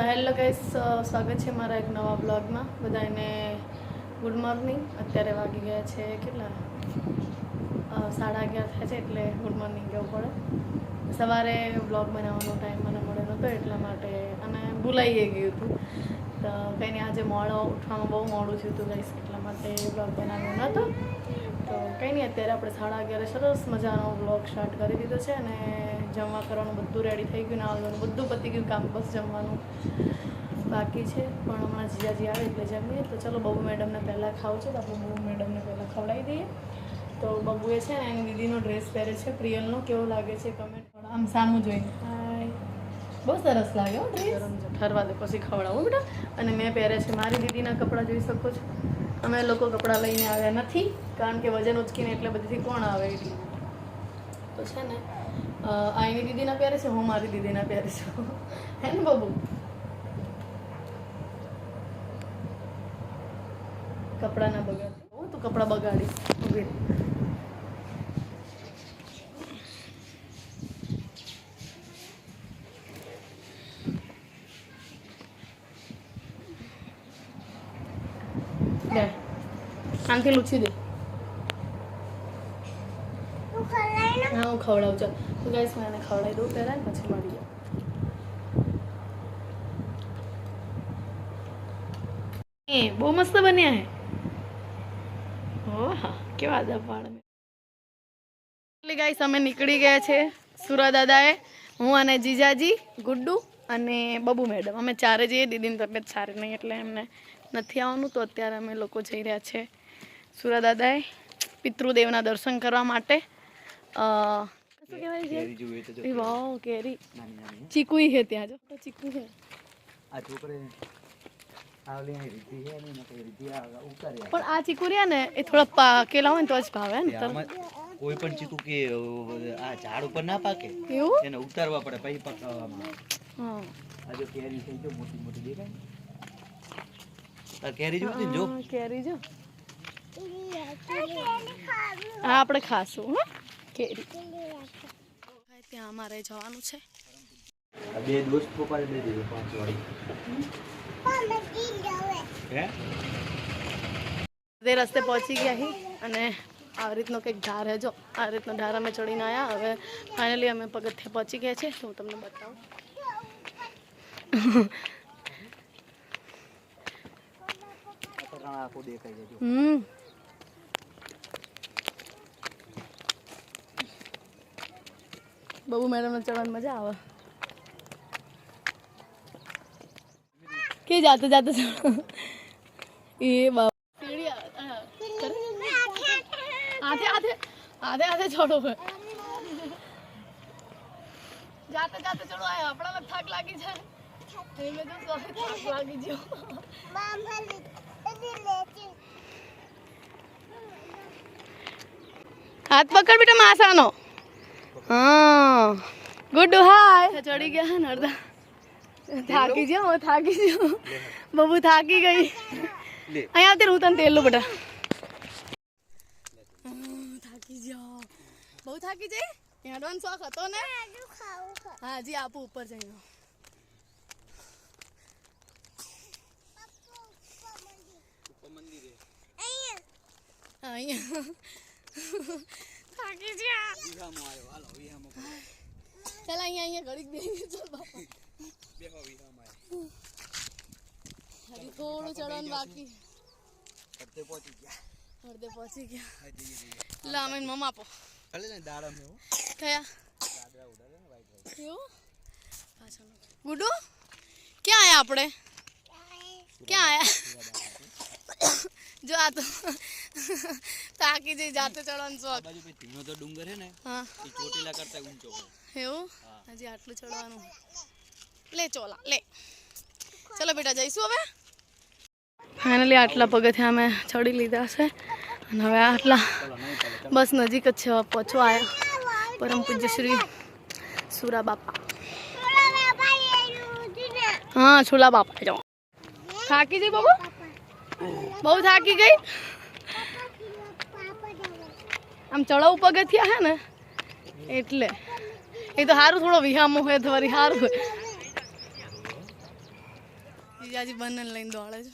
Hello guys સ્વાગત છે મારા એક નવા બ્લોગમાં. બધાને ગુડ મોર્નિંગ. અત્યારે વાગી ગયા છે કેટલા? સાડા અગિયાર થયા છે એટલે ગુડ મોર્નિંગ કહેવું પડે? સવારે બ્લોગ બનાવવાનો ટાઈમ મને મળ્યો નહોતો એટલા માટે અને ભૂલાઈ ગયું હતું. તો કંઈ આજે મોડો ઉઠવામાં બહુ મોડું થયું હતું ગાઈસ, એટલા માટે બ્લોગ બનાવ્યો નહોતો. નહીં, અત્યારે આપણે સાડા અગિયારે સરસ મજાનો બ્લોગ સ્ટાર્ટ કરી દીધો છે અને જમવા કરવાનું બધું રેડી થઈ ગયું નાવા આવવાનું બધું પતી ગયું, કામ બસ જમવાનું બાકી છે. પણ હમણાં જીજાજી આવે એટલે જમીએ. તો ચલો, બબુ મેડમને પહેલાં ખાવું છે, તો આપણે બબુ મેડમને પહેલાં ખવડાવી દઈએ. તો બબુએ છે ને એની દીદીનો ડ્રેસ પહેરે છે, પ્રિયલનો. કેવો લાગે છે કમેન્ટ પણ આમ સામું હાય બહુ સરસ લાગ્યો ઠરવા દે, પછી ખવડાવું બેટા. અને મેં પહેરે છે મારી દીદીના કપડાં, જોઈ શકો છો. અમે લોકો કપડાં લઈને આવ્યા નથી, કારણ કે વજન ઉચકીને એટલે બધીથી કોણ આવે એટલે તો છે ને આ એની દીદીના પહેરે છે, હું મારી દીદીના પહેરે છું. હે ને બબુ? કપડાના બગાડ. તું કપડાં બગાડીશ આનાથી લૂછી દે. હા હું ખવડાવું. ચાલ. તો ગાઈસ મેં એને ખવડાવી દઉં પહેલાં પછી મળીએ. એ બહુ મસ્ત બન્યા હે. ઓહ કેવા એટલે ગાઈસ અમે નીકળી ગયા છે સુરા દાદાએ હું અને જીજાજી ગુડ્ડુ અને બબુ મેડમ. અમે ચારે જઈએ દીદીની તબિયત સારી નહીં એટલે એમને નથી આવવાનું. તો અત્યારે અમે લોકો જઈ રહ્યા છે સુરા દાદાએ પિતૃદેવના દર્શન કરવા માટે શું કહેવાય છે જો? વાવ કેરી. ચીકુઈ છે ત્યાં જો. તો ચીકુ છે. પણ આ ચીકુ રહ્યા ને એ થોડા પાકેલા હોય ને તો જ ભાવે ને કોઈ પણ ચીકુ કે આ ઝાડ ઉપર ના પાકે એવું? એને ઉતારવા પડે પછી પકાવવામાં. હા. આ જો કેરી થઈ જો મોટી મોટી દેખાય કેરી જોતી જો. કેરી જો. હા આપણે ખાશું હા. કેરી. ત્યાં અમારે જવાનું છે. બે દોસ્ત પપ્પાને દઈ દીધો પાંચ વાળી. રસ્તે પહોંચી ગયા હી અને આવી રીતનો કંઈક ઢાર હે જો. આ રીતનો ઢાર અમે ચડીને આવ્યા હવે ફાઇનલી અમે પગથિયે પહોંચી ગયા છે તો હું તમને બતાવું. આ હમ. બબુ મેડમને ચડવાની મજા આવે કે જાતે જાતે ચડો એ બાબા સીડી આવે. હા. હાથે હાથે હાથે હાથે ચડો હવે. જાતે જાતે ચડો, આ આપણામાં થાક લાગી જાય એને તો સોરી થાક લાગી ગયો હાથ પકડ બેટા માસાનો હા ગુડ હાય ચડી ગયા હે ને અડધા થાકી ગયો હું થાકી ગયો બબુ થાકી ગઈ લે અહીંયા આવતી હું તને તેલ લું બેટા હમ, થાકી ગયો બહુ થાકી જઈ એડવાન્સ શોખ હતો ને હા જી થાકી ગયા. વિહામો આવ્યો. હાલો વિહામો ચાલ અહીંયા અહીંયા ઘડીક બેસી ચાલ બાપા. બેહો વિહામો આવ્યો હજી થોડું ચડવાનું બાકી. અડધે પહોંચી ગયા. અડધે પહોંચી ગયા. હા જઈએ જઈએ. લા અમે મમ્મા આપો. ચાલે ને દાડા મેં કયા? દાદરા ઉડાડે ને વાઈટ વાઈટ એવું પાછળ. ગુડુ ક્યાં આયા આપણે? ક્યાં આયા? જો આ તો. તાકી જઈ જાતે ચડવાનું શોખ બાજુ પછી ધીમો તો ડુંગર હે ને હા. એ ચોટીલા કરતા ઊંચો હોય. એવું. હજી આટલું ચડવાનું. લે ચોલા લે. ચલો બેટા જઈશું હવે? ફાઇનલી આટલા પગથિયા અમે ચડી લીધા છે. અને હવે આટલા બસ નજીક જ છે હવે પહોંચવા આવ્યા પરમ પૂજ્ય શ્રી સુરા બાપા. હા છોલા બાપા જાઓ થાકી જઈ બાબુ? બહુ થાકી ગઈ? આમ ચડાવ પગથિયા હે ને, એટલે. એ તો સારું થોડો વિહામો હોય તો વળી સારું હોય જીજાજી બંને લઈને દોડે છે.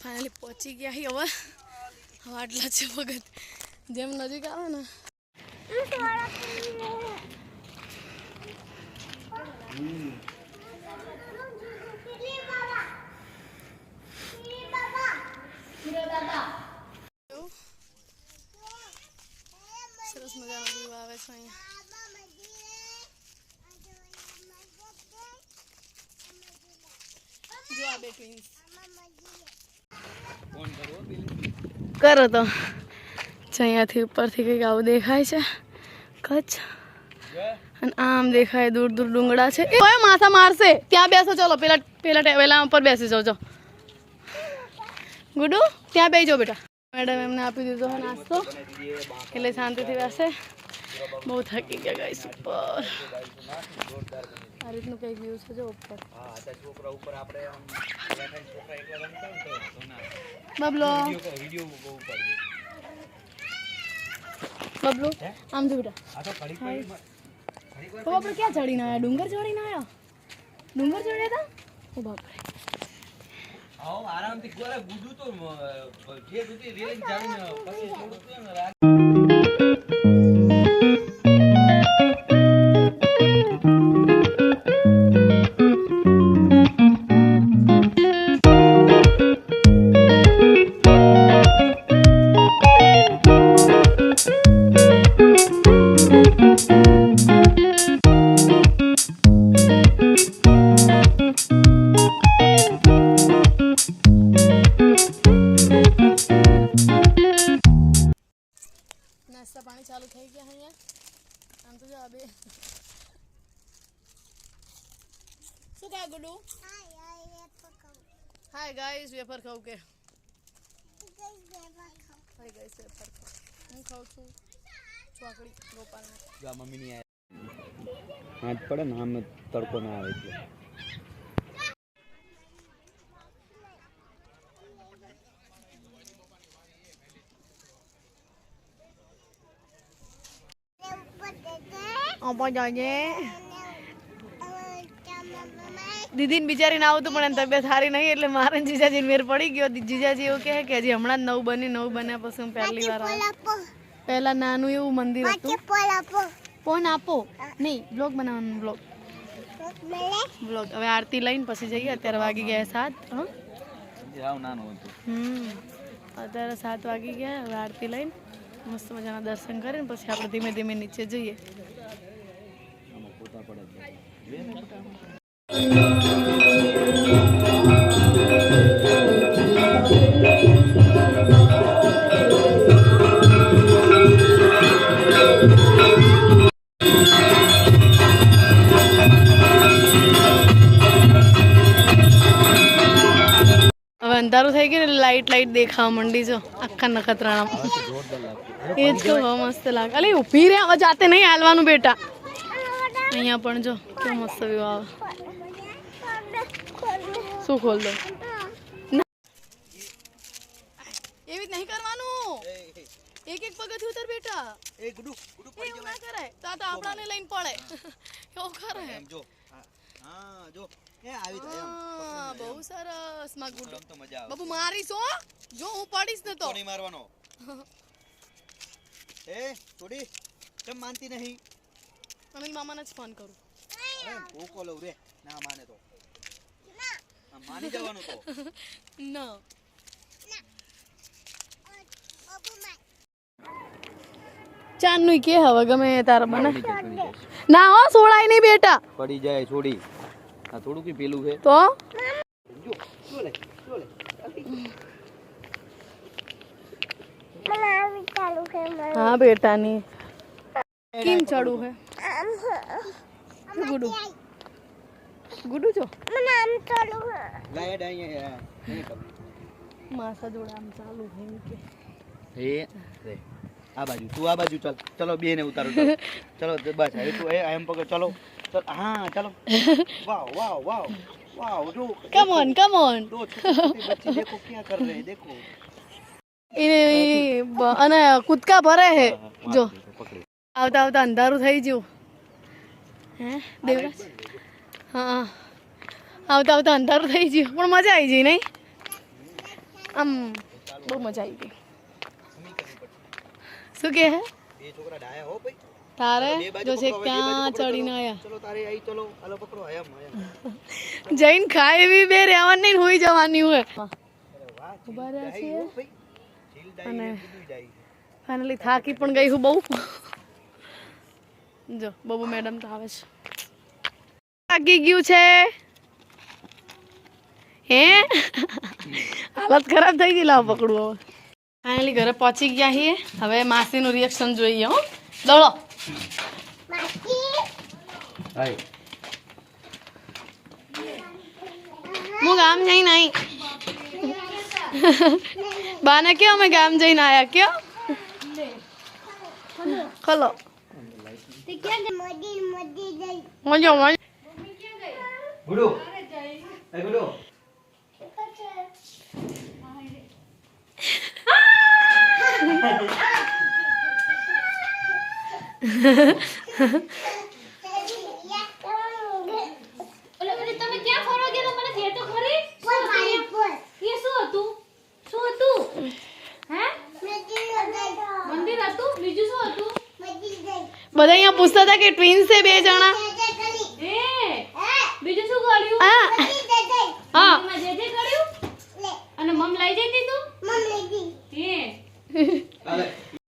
ફાઇનલી પહોંચી ગયા હી હવે. હવે આટલા છે વખત જેમ નજીક આવે ને. એવું? સરસ મજાનો વ્યૂ આવે છે અહીંયા કરો તો. અહીંયાથી ઉપરથી કંઈક આવું દેખાય છે. કચ્છ. અને આમ દેખાય દૂર દૂર ડુંગળા છે. એ ઓય માથા મારશે? ત્યાં બેસો ચલો પેલા પેલા પેલા ઉપર બેસી જાઓ જો. ગુડુ ત્યાં બેસી જાઓ બેટા. મેડમ એમને આપી દીધો નાસ્તો. એટલે શાંતિથી બેસે. બહુ થકી ગયા ગાઈસ ઉપર. આ રીતનું કંઈક વ્યૂ છે જો ઉપર. છોકરા ઉપર આપણે બબલો. બબલો આમ જો બેટા આ તો આપણે ક્યાં ચડીને આવ્યા ડુંગર ચડીને આવ્યા ડુંગર ચડ્યા હતા? ઓ બાપરે. આવો આરામથી ગોરે ગુજુ તો જે સુધી રેલિંગ જાણીને પછી થોડુંક છે ને નાસ્તા પાણી ચાલુ થઈ ગયા અહીંયા આમ તો જો આ બે શું કહે ગુડુ? હાય ગાઈસ વેફર ખાવ કે? હાય ગાઈસ વેફર ખાવ હું ખાઉં છું ચોકડી ગોપાલમાં જો આ મમ્મીની આ હાથ પડે ને આમ તડકો ના આવે એટલે. અપા જાજે દીદીને બિચારીને આવતું પણ એની તબિયત સારી નહીં એટલે મારે જીજાજી જીજાજીને મેર પડી ગયો. જીજાજી એવું કહે કે હજી હમણાં જ નવું બની નવું બન્યા પછી હું પહેલી વાર આવી. પહેલા નાનું એવું મંદિર હતું. ફોન આપો. નહીં બ્લોગ બનાવવાનું બ્લોગ. બ્લોગ હવે આરતી લઈને પછી જઈએ. અત્યારે વાગી ગયા સાત હં? આવ હમ. અત્યારે સાત વાગી ગયા. હવે આરતી લઈને મસ્ત મજાના દર્શન કરીને પછી આપણે ધીમે ધીમે નીચે જઈએ આમાં પોતા પડે જ જાય. જોઈએ ને પોતા આમાં? હવે અંધારું થઈ ગયું ને લાઈટ લાઈટ દેખાવા માંડી જો આખા નખત્રાણા એ જ તો મસ્ત લાગે. અલે, ઊભી રે હવે જાતે નહીં હાલવાનું બેટા. અહીંયા પણ જો કેવો મસ્ત વ્યૂ આવે. શું ખોલ દો એવી જ નહીં કરવાનું. એક એક પગથી ઉતર બેટા. એ ગુડુ ગુડુ પડી ના કરાય. તો આ તો આપણાને લઈને પડે. એવું કરે. એમ જો. હા, જો. એ આવી થાય એમ. બહુ સરસમાં ગુડુ. તો મજા આવે. બાબુ મારીશ હો. જો હું પડીશ ને તો. તો નહીં મારવાનો? એ થોડી. કેમ માનતી નહીં? અનિલ મામાને જ ફોન કરું. એમ લઉં રે. ના માને તો. માની જવાનું તો. ના. ચાંદનું કે હવે ગમે તારે બને ના હો નહીં બેટા. પડી જાય છોડી. આ થોડું કી પેલું છે. તો? હા કેમ ચડું હે? ગુડુ. ગુડુ છો? મને આમ ચાલુ લાયડ અહીંયા નહીં કમ માસા જોડે આમ ચાલુ હે કે. હે રે. આ બાજુ તું આ બાજુ ચાલ. ચલો બે ને ઉતારો ચલો. બસ. હવે તું એ એમ પકડ ચલો. ચલ હા ચલો. વાવ વાવ વાવ. વાવ જો કમ ઓન કમ ઓન દો બચ્ચે દેખો ક્યાં કર રહે દેખો. અને કૂદકા ભરે હે. જો. આવતા આવતા અંધારું થઈ ગયું. હે? દેવરાજ હા. આવતા આવતા અંધારું થઈ ગયું. પણ મજા આવી ગઈ નહીં? આમ બહુ મજા આવી ગઈ. શું કે હે? તારે? જો છે ક્યાં ચડીને. આયા? જઈને ખાય એવી બે રહેવાની નહીં, હોઈ જવાની હોય. ઊભા રહ્યા છીએ. અને- ફાઇનલી થાકી પણ ગઈ હું બહુ. જો, બબુ મેડમ તો આવે છે. થાકી ગયું છે? હે? હાલત ખરાબ થઈ ગઈ લાવ પકડવો હવે. ફાઇનલી ઘરે પહોંચી ગયા છીએ. હવે માસીનું રિએક્શન જોઈએ હો. દોડો. હું ગામ જઈને આવી બાને કયો અમે ગામ જઈને આયા? કયો? ખલો. મજો મજો ગુડુ એ ગુડુ ઓલે ઓલે તમે ક્યાં ફરવા ગયા તા? મને કહે તો ખરી એ શું હતું શું હતું હે મંદિર હતું બીજું શું હતું બધા અહીંયા પૂછતા હતા કે ટ્વિન્સ છે બે જણા 啊！啊